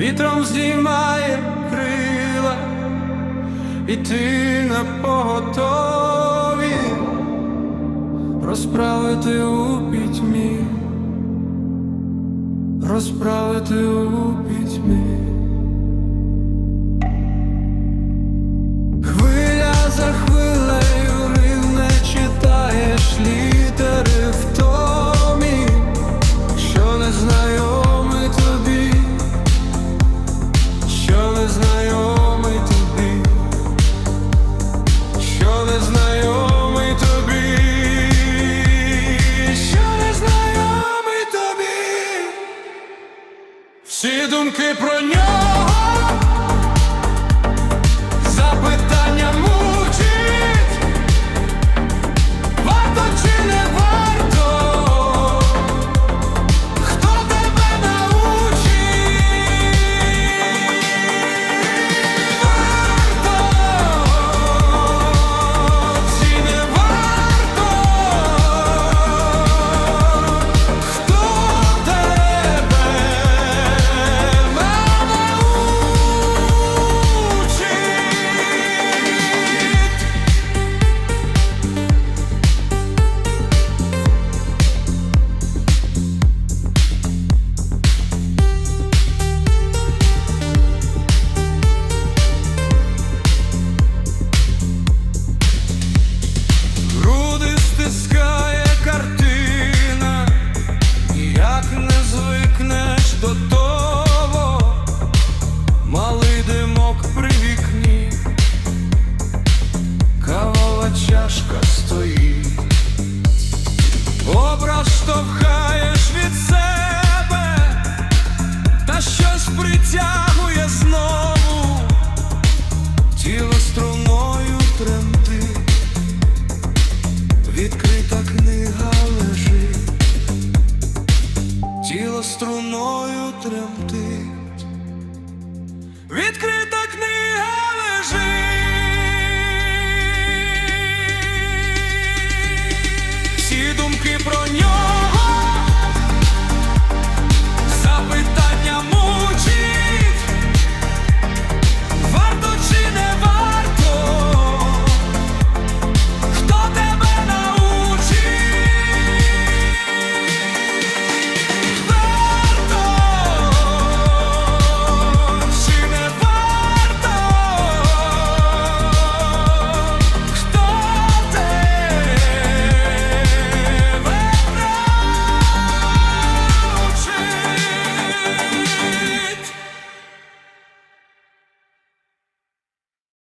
вітром здіймає крила, і ти на поготові розправити у пітьмі, розправити у пітьмі. Всі думки про нього. відкрита книга лежить, тіло струною тремтить, відкрита книга лежить, всі думки про нього.